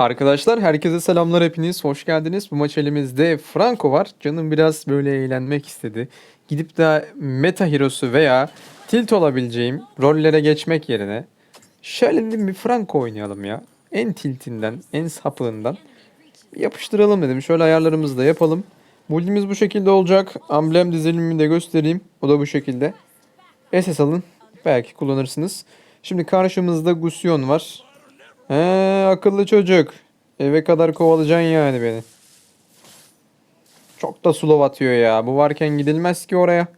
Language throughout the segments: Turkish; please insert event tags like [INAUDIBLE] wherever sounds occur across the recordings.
Arkadaşlar herkese selamlar hepiniz. Hoş geldiniz. Bu maç elimizde Franco var. Canım biraz böyle eğlenmek istedi. Gidip de meta hero'su veya tilt olabileceğim rollere geçmek yerine şöyle dedim bir Franco oynayalım ya. En tiltinden, en sapığından yapıştıralım dedim. Şöyle ayarlarımızı da yapalım. Build'imiz bu şekilde olacak. Amblem dizilimimi de göstereyim. O da bu şekilde. SS alın. Belki kullanırsınız. Şimdi karşımızda Gusion var. He akıllı çocuk. Eve kadar kovalayacaksın yani beni. Çok da slow atıyor ya. Bu varken gidilmez ki oraya.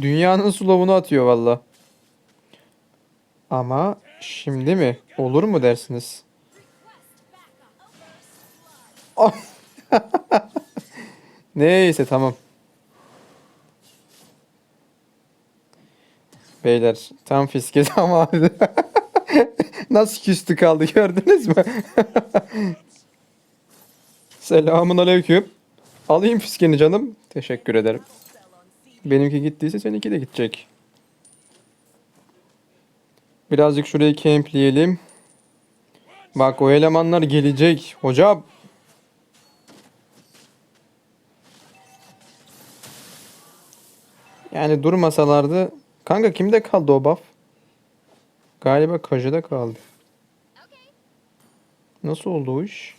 Dünyanın slow'unu atıyor valla. Ama şimdi mi? Olur mu dersiniz? [LAUGHS] Neyse tamam. Beyler tam fiske [LAUGHS] zamanı. Nasıl küstü kaldı gördünüz mü? [LAUGHS] Selamun aleyküm. Alayım fiskeni canım. Teşekkür ederim. Benimki gittiyse seninki de gidecek. Birazcık şurayı kempleyelim. Bak o elemanlar gelecek. Hocam. Yani durmasalardı. Kanka kimde kaldı o buff? Galiba Kaja'da kaldı. Nasıl oldu o iş?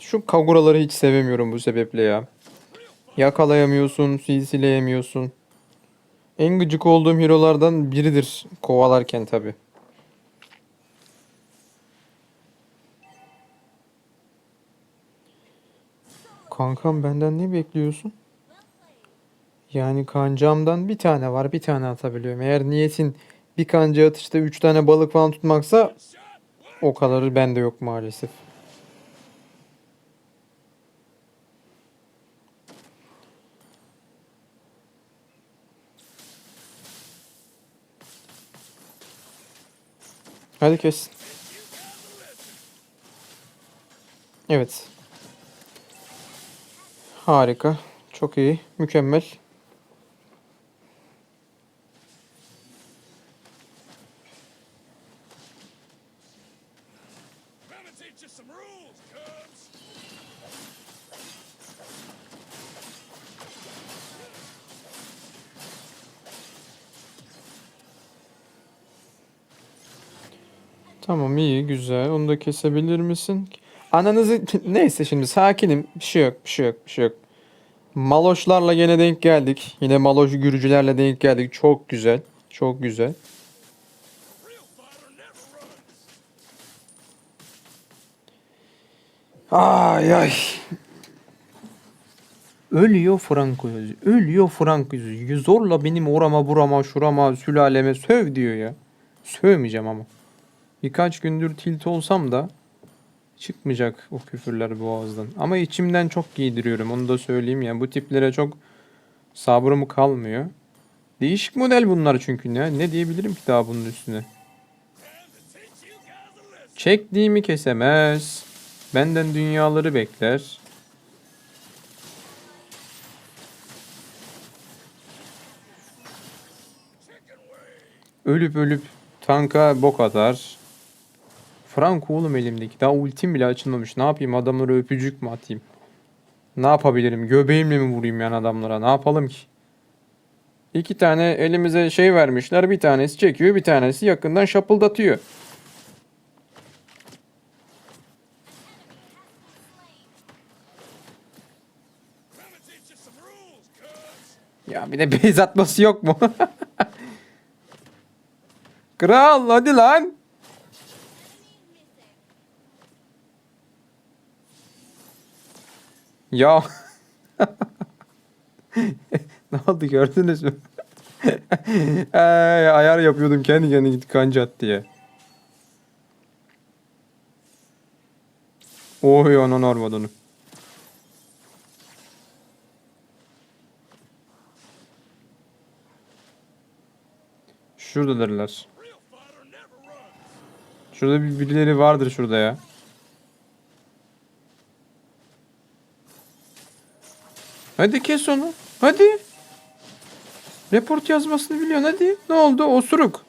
Şu Kaguraları hiç sevemiyorum bu sebeple ya. Yakalayamıyorsun, silsileyemiyorsun. En gıcık olduğum hero'lardan biridir kovalarken tabi. Kankam benden ne bekliyorsun? Yani kancamdan bir tane var, bir tane atabiliyorum. Eğer niyetin bir kanca atışta üç tane balık falan tutmaksa o kadarı bende yok maalesef. Hadi kes. Evet. Harika. Çok iyi. Mükemmel. Teach you some rules, cubs. Tamam iyi güzel. Onu da kesebilir misin? Ananızı [LAUGHS] neyse şimdi sakinim. Bir şey yok, bir şey yok, bir şey yok. Maloşlarla gene denk geldik. Yine Maloş gürücülerle denk geldik. Çok güzel. Çok güzel. Ay ay. Ölüyor Franco yazıyor. Ölüyor Franco yazıyor. Zorla benim orama burama şurama sülaleme söv diyor ya. Sövmeyeceğim ama. Birkaç gündür tilt olsam da çıkmayacak o küfürler boğazdan. Ama içimden çok giydiriyorum onu da söyleyeyim ya. Bu tiplere çok sabrım kalmıyor. Değişik model bunlar çünkü ne? Ne diyebilirim ki daha bunun üstüne? Çektiğimi kesemez. Benden dünyaları bekler. Ölüp ölüp tanka bok atar. Franco oğlum elimdeki. Daha ultim bile açılmamış. Ne yapayım adamlara öpücük mü atayım? Ne yapabilirim? Göbeğimle mi vurayım yani adamlara? Ne yapalım ki? İki tane elimize şey vermişler. Bir tanesi çekiyor, bir tanesi yakından şapıldatıyor. Gonna teach you some rules, cubs. Ya bir de [LAUGHS] beyz atması yok mu? [LAUGHS] Kral hadi lan. Ya. [LAUGHS] ne oldu gördünüz mü? Ay, ayar yapıyordum kendi kendine gitti kanca at diye. Oy onun olmadı onu. Şuradadırlar. Şurada bir birileri vardır şurada ya. Hadi kes onu. Hadi. Report yazmasını biliyorsun hadi. Ne oldu? Osuruk.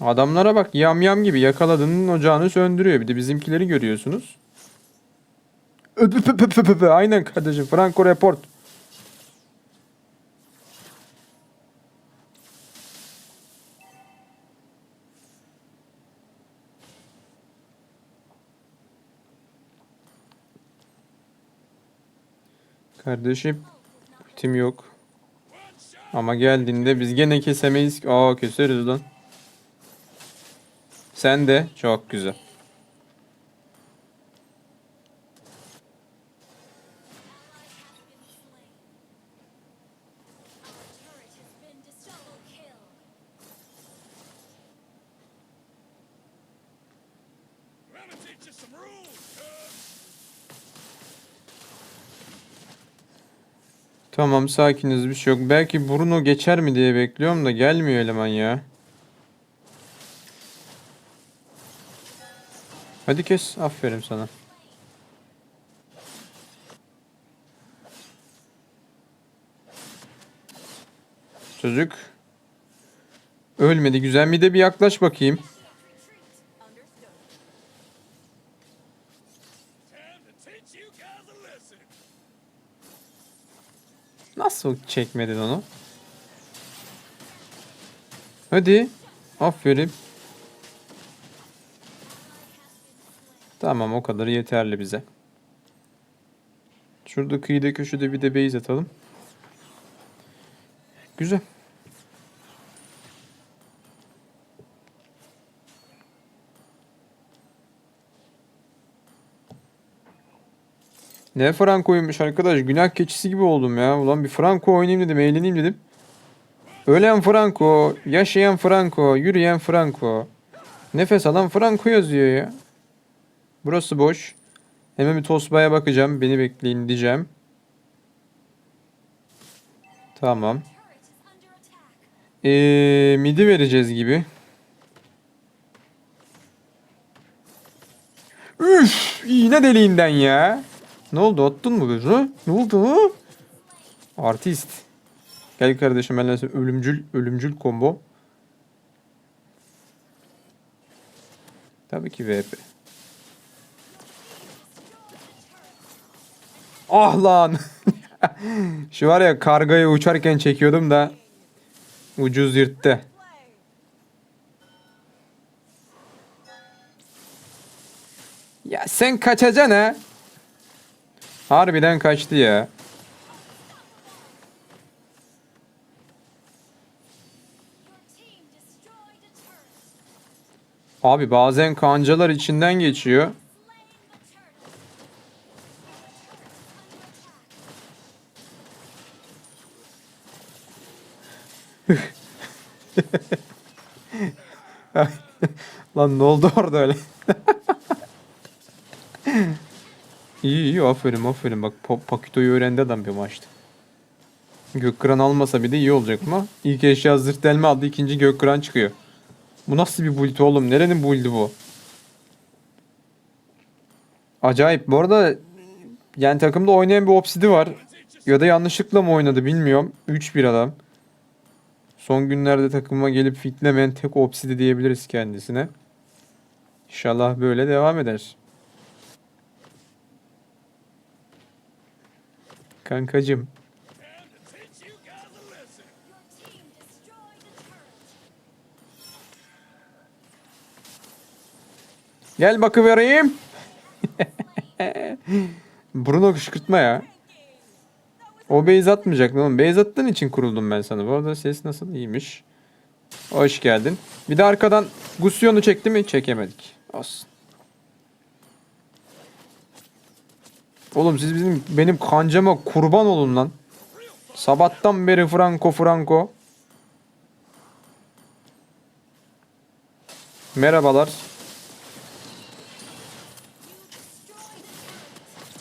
Adamlara bak yam yam gibi yakaladığının ocağını söndürüyor. Bir de bizimkileri görüyorsunuz. Öp. Aynen kardeşim. Franco report. Kardeşim ultim yok. Ama geldiğinde biz gene kesemeyiz. Aa keseriz lan. Sen de çok güzel. Tamam sakiniz bir şey yok. Belki Bruno geçer mi diye bekliyorum da gelmiyor eleman ya. Hadi kes. Aferin sana. Çocuk. Ölmedi. Güzel mi de bir yaklaş bakayım. Nasıl çekmedin onu? Hadi. Aferin. Tamam o kadar yeterli bize. Şurada kıyıda köşede bir de base atalım. Güzel. Ne Franco'ymuş arkadaş. Günah keçisi gibi oldum ya. Ulan bir Franco oynayayım dedim. Eğleneyim dedim. Ölen Franco. Yaşayan Franco. Yürüyen Franco. Nefes alan Franco yazıyor ya. Burası boş. Hemen bir Tosba'ya bakacağım. Beni bekleyin diyeceğim. Tamam. Ee, midi vereceğiz gibi. Üf! iğne deliğinden ya. Ne oldu? Attın mı gözünü? Ne oldu? Artist. Gel kardeşim benimle ölümcül ölümcül combo. Tabii ki VP. Ah lan. [LAUGHS] Şu var ya kargayı uçarken çekiyordum da ucuz yırttı. Ya sen kaçacaksın ha. Harbiden kaçtı ya. Abi bazen kancalar içinden geçiyor. Lan ne oldu orada öyle? iyi iyi aferin aferin bak Pa- Pakito'yu öğrendi adam bir maçta. Gökkıran almasa bir de iyi olacak ama ilk eşya zırt delme aldı ikinci Gökkıran çıkıyor. Bu nasıl bir build oğlum? Nerenin build'i bu? Acayip. Bu arada yani takımda oynayan bir Obsidi var. Ya da yanlışlıkla mı oynadı bilmiyorum. 3-1 adam. Son günlerde takıma gelip fitlemeyen tek Obsidi diyebiliriz kendisine. İnşallah böyle devam eder. Kankacım. Gel bakıvereyim. [LAUGHS] Bruno kışkırtma ya. O base atmayacak oğlum. Base attığın için kuruldum ben sana. Bu arada ses nasıl iyiymiş. Hoş geldin. Bir de arkadan Gusion'u çekti mi? Çekemedik. Olsun. Oğlum siz bizim benim kancama kurban olun lan. Sabahtan beri Franco Franco. Merhabalar.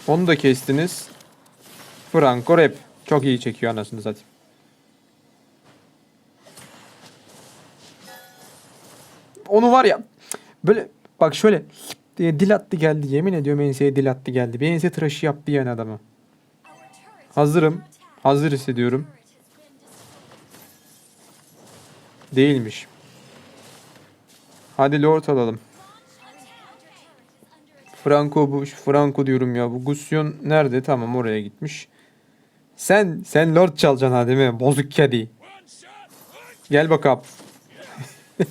Onu da kestiniz. Franco Rep. Çok iyi çekiyor anasını satayım. Onu var ya böyle bak şöyle diye dil attı geldi. Yemin ediyorum enseye dil attı geldi. Bir ense tıraşı yaptı yani adamı. Hazırım. Hazır hissediyorum. Değilmiş. Hadi lord alalım. Franco bu Franco diyorum ya. Bu Gusyon nerede? Tamam oraya gitmiş. Sen sen Lord çalacaksın ha değil mi? Bozuk kedi. Gel bakalım. [LAUGHS]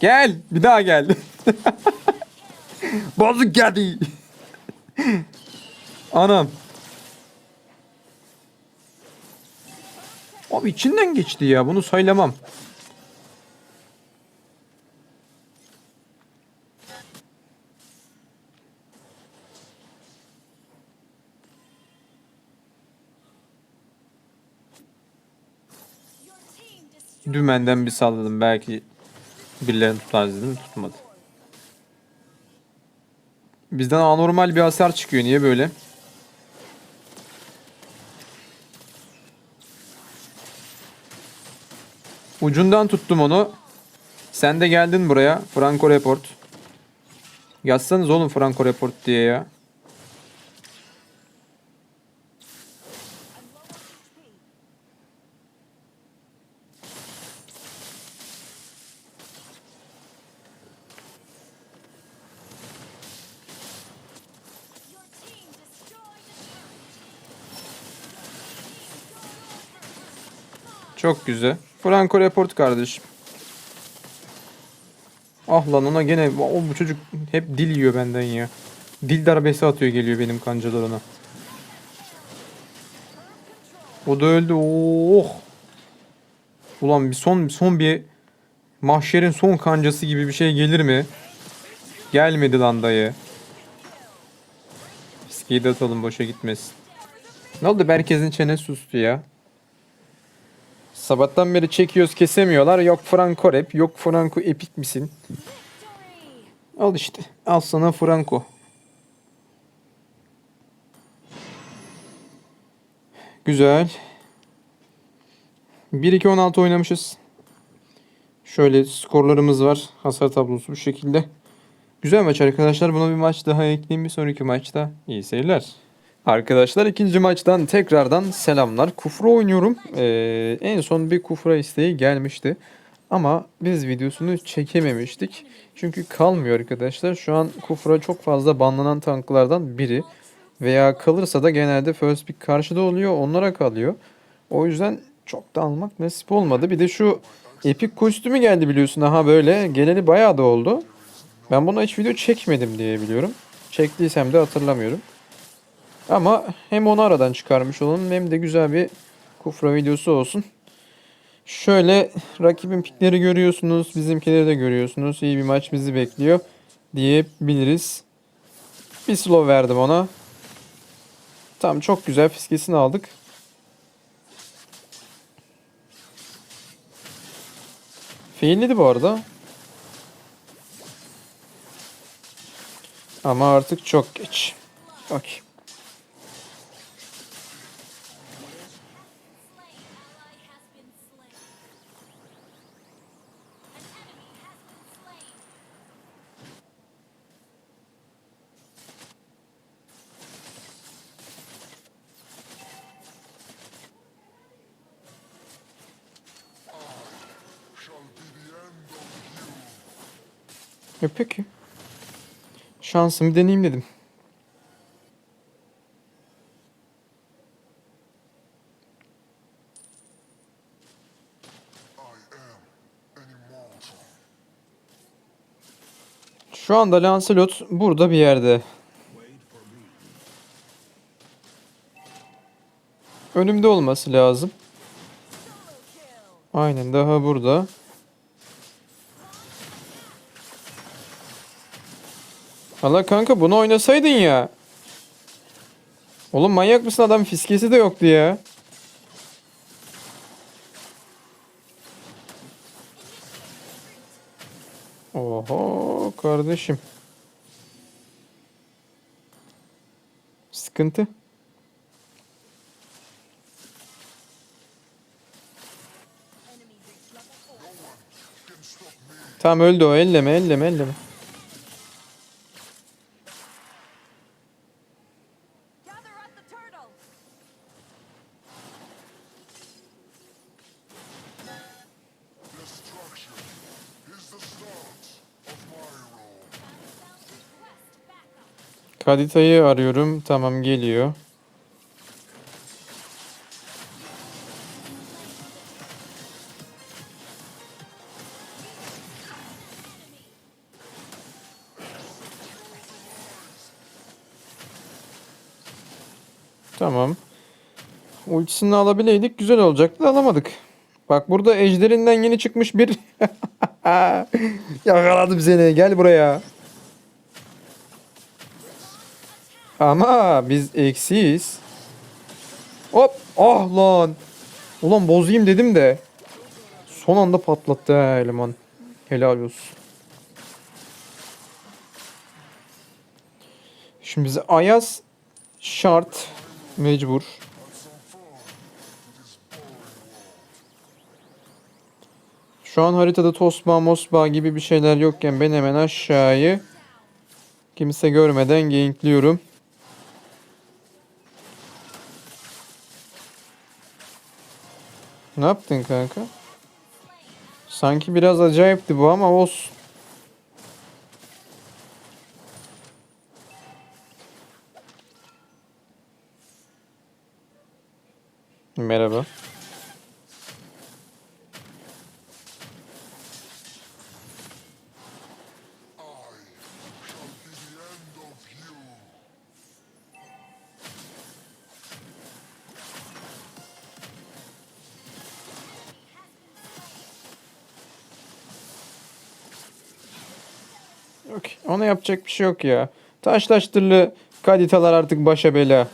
gel. Bir daha gel. [LAUGHS] Bozuk kedi. [LAUGHS] Anam. Abi içinden geçti ya. Bunu saylamam. Dümenden bir salladım. Belki birilerini tutar dedim. Tutmadı. Bizden anormal bir hasar çıkıyor. Niye böyle? Ucundan tuttum onu. Sen de geldin buraya. Franco Report. Yazsanız oğlum Franco Report diye ya. Çok güzel. Franco Report kardeşim. Ah lan ona gene o bu çocuk hep dil yiyor benden ya. Dil darbesi atıyor geliyor benim kancalar ona. O da öldü. Oh. Ulan bir son son bir mahşerin son kancası gibi bir şey gelir mi? Gelmedi lan dayı. Fiskeyi de atalım boşa gitmesin. Ne oldu? Herkesin çenesi sustu ya. Sabahtan beri çekiyoruz kesemiyorlar. Yok Franco rap, yok Franco epik misin? Al işte. Al sana Franco. Güzel. 1-2-16 oynamışız. Şöyle skorlarımız var. Hasar tablosu bu şekilde. Güzel maç arkadaşlar. Buna bir maç daha ekleyeyim. Bir sonraki maçta iyi seyirler. Arkadaşlar ikinci maçtan tekrardan selamlar. Kufra oynuyorum. Ee, en son bir kufra isteği gelmişti. Ama biz videosunu çekememiştik. Çünkü kalmıyor arkadaşlar. Şu an Kufra çok fazla banlanan tanklardan biri. Veya kalırsa da genelde first pick karşıda oluyor. Onlara kalıyor. O yüzden çok da almak nasip olmadı. Bir de şu epik kostümü geldi biliyorsun. Aha böyle. Geleli bayağı da oldu. Ben buna hiç video çekmedim diye biliyorum. Çektiysem de hatırlamıyorum. Ama hem onu aradan çıkarmış olalım hem de güzel bir kufra videosu olsun. Şöyle rakibin pikleri görüyorsunuz. Bizimkileri de görüyorsunuz. İyi bir maç bizi bekliyor diyebiliriz. Bir slow verdim ona. Tamam çok güzel fiskesini aldık. Failledi bu arada. Ama artık çok geç. Okey. E peki. Şansımı deneyeyim dedim. Şu anda Lancelot burada bir yerde. Önümde olması lazım. Aynen daha burada. Valla kanka bunu oynasaydın ya. Oğlum manyak mısın adam fiskesi de yoktu ya. Oho kardeşim. Sıkıntı. Tamam öldü o elleme elleme elleme. Kadita'yı arıyorum. Tamam geliyor. Tamam. Ultisini alabileydik güzel olacaktı alamadık. Bak burada ejderinden yeni çıkmış bir... [LAUGHS] Yakaladım seni gel buraya. Ama biz eksiyiz. Hop! Ah lan! Ulan bozayım dedim de. Son anda patlattı ha eleman. Helal olsun. Şimdi bize Ayaz şart mecbur. Şu an haritada Tosba Mosba gibi bir şeyler yokken ben hemen aşağıyı kimse görmeden gankliyorum. Ne yaptın kanka? Sanki biraz acayipti bu ama olsun. Merhaba. Yok. Ona yapacak bir şey yok ya. Taş taştırlı kaditalar artık başa bela.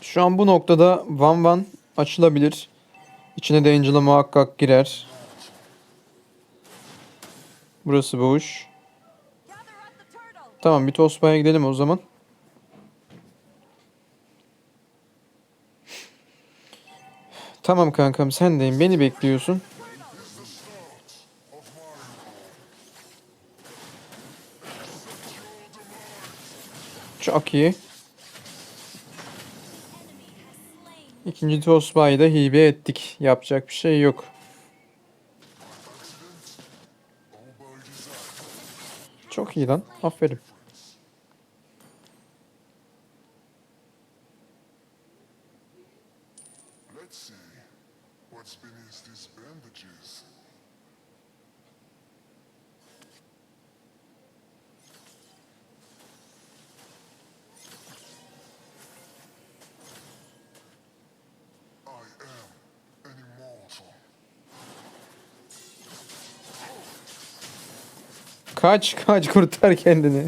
Şu an bu noktada Van Van açılabilir. İçine de Angela muhakkak girer. Burası boş. Tamam bir Tosba'ya gidelim o zaman. Tamam kankam sendeyim. Beni bekliyorsun. Çok iyi. İkinci Tosba'yı da hibe ettik. Yapacak bir şey yok. Çok iyi lan. Aferin. Kaç kaç kurtar kendini.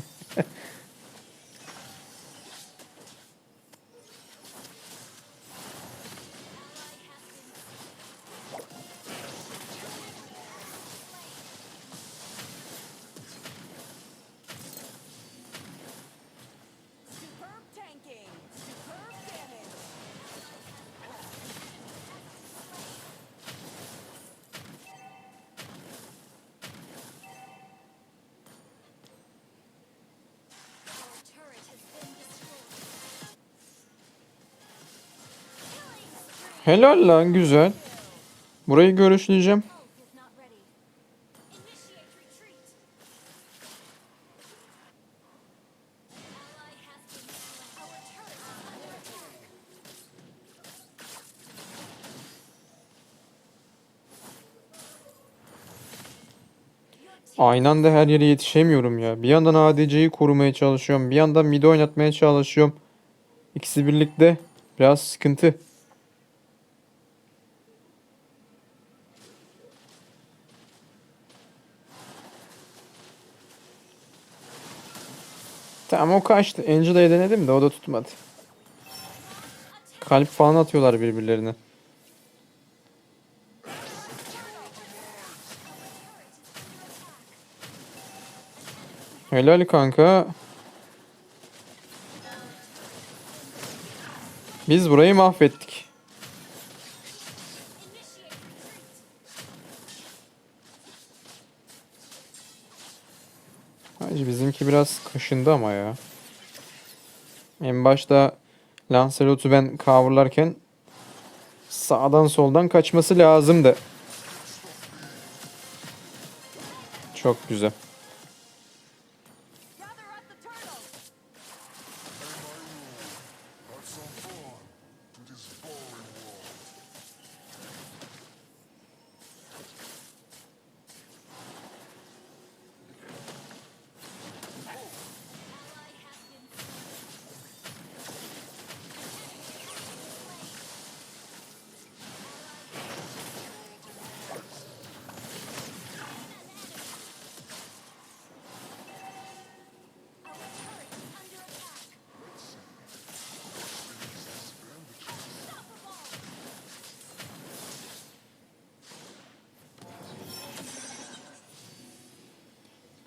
Helal lan güzel. Burayı görüşleyeceğim. Aynı anda her yere yetişemiyorum ya. Bir yandan ADC'yi korumaya çalışıyorum. Bir yandan mid oynatmaya çalışıyorum. İkisi birlikte biraz sıkıntı. Tamam o kaçtı. Angela'ya denedim de o da tutmadı. Kalp falan atıyorlar birbirlerine. Helal kanka. Biz burayı mahvettik. Bizimki biraz kaşındı ama ya. En başta Lancelot'u ben coverlarken sağdan soldan kaçması lazımdı. Çok güzel.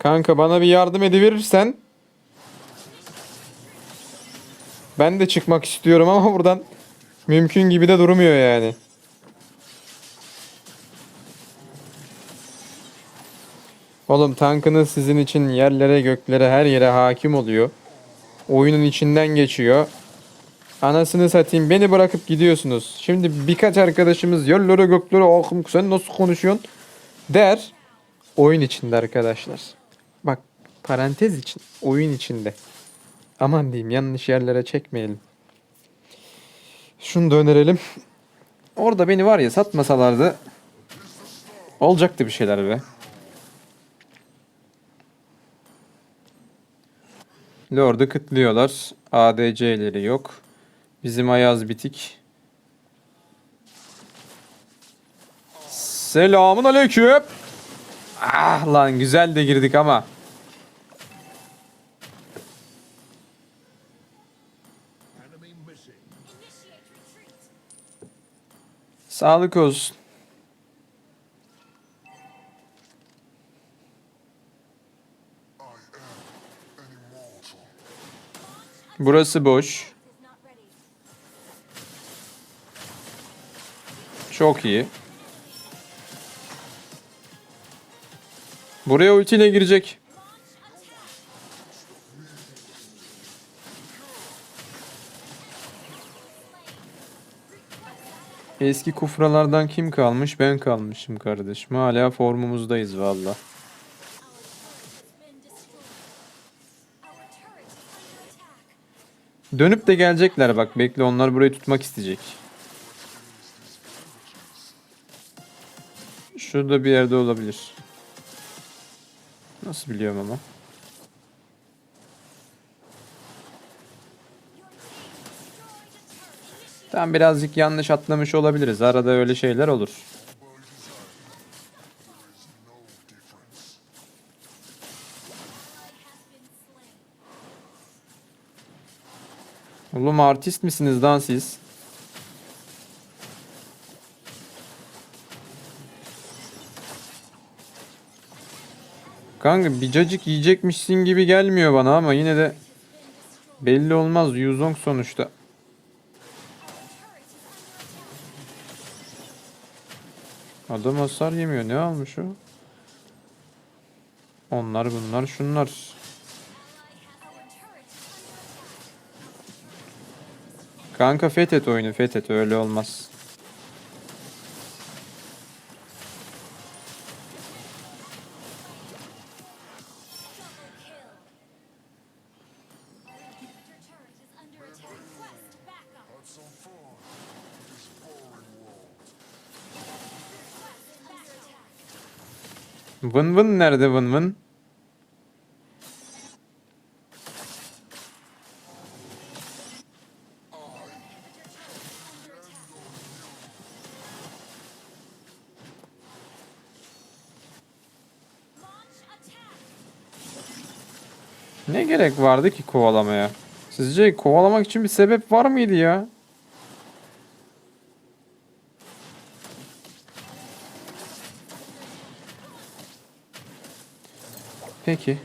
Kanka bana bir yardım ediverirsen ben de çıkmak istiyorum ama buradan mümkün gibi de durmuyor yani. Oğlum tankınız sizin için yerlere göklere her yere hakim oluyor. Oyunun içinden geçiyor. Anasını satayım beni bırakıp gidiyorsunuz. Şimdi birkaç arkadaşımız yerlere göklere hakim sen nasıl konuşuyorsun der. Oyun içinde arkadaşlar. Parantez için oyun içinde. Aman diyeyim yanlış yerlere çekmeyelim. Şunu da önerelim. Orada beni var ya satmasalardı olacaktı bir şeyler be. Lord'u kıtlıyorlar. ADC'leri yok. Bizim Ayaz bitik. Selamun aleyküm. Ah lan güzel de girdik ama. Sağlık olsun. Burası boş. Çok iyi. Buraya ultiyle girecek. Eski kufralardan kim kalmış? Ben kalmışım kardeşim. Hala formumuzdayız valla. Dönüp de gelecekler bak. Bekle onlar burayı tutmak isteyecek. Şurada bir yerde olabilir. Nasıl biliyorum ama. Tam birazcık yanlış atlamış olabiliriz. Arada öyle şeyler olur. Oğlum artist misiniz lan siz? Kanka bir cacık yiyecekmişsin gibi gelmiyor bana ama yine de belli olmaz. Yuzong sonuçta. Adam hasar yemiyor. Ne almış o? Onlar bunlar şunlar. Kanka fethet oyunu fethet öyle olmaz. Vın vın nerede vın vın? Ne gerek vardı ki kovalamaya? Sizce kovalamak için bir sebep var mıydı ya? Peki.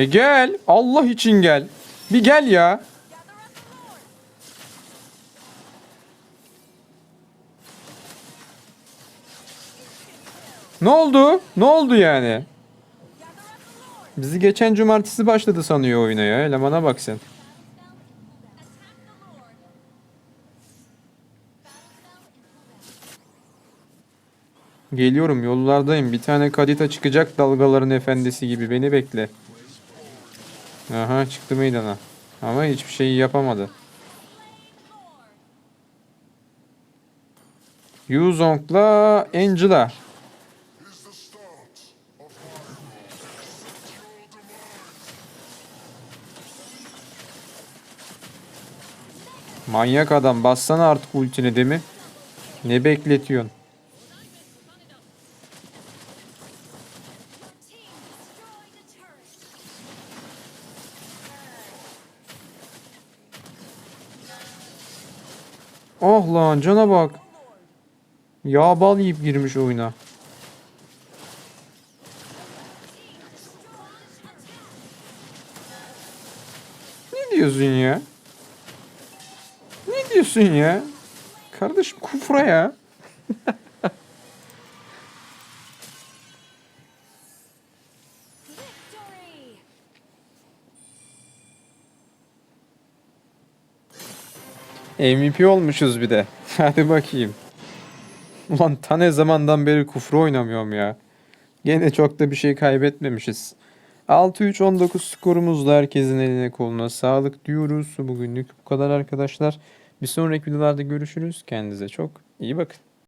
E gel. Allah için gel. Bir gel ya. Ne oldu? Ne oldu yani? Bizi geçen cumartesi başladı sanıyor oyuna ya. Elemana bak sen. Geliyorum yollardayım. Bir tane kadita çıkacak dalgaların efendisi gibi. Beni bekle. Aha çıktı meydana. Ama hiçbir şey yapamadı. Yuzong'la Angela. Manyak adam bassana artık ultini değil mi? Ne bekletiyorsun? Oh lan cana bak. Yağ bal yiyip girmiş oyuna. Ne diyorsun ya? Ne diyorsun ya? Kardeşim kufra ya. [LAUGHS] MVP olmuşuz bir de. [LAUGHS] Hadi bakayım. Ulan ta ne zamandan beri kufra oynamıyorum ya. Gene çok da bir şey kaybetmemişiz. 6-3-19 skorumuzla herkesin eline koluna sağlık diyoruz. Bugünlük bu kadar arkadaşlar. Bir sonraki videolarda görüşürüz. Kendinize çok iyi bakın.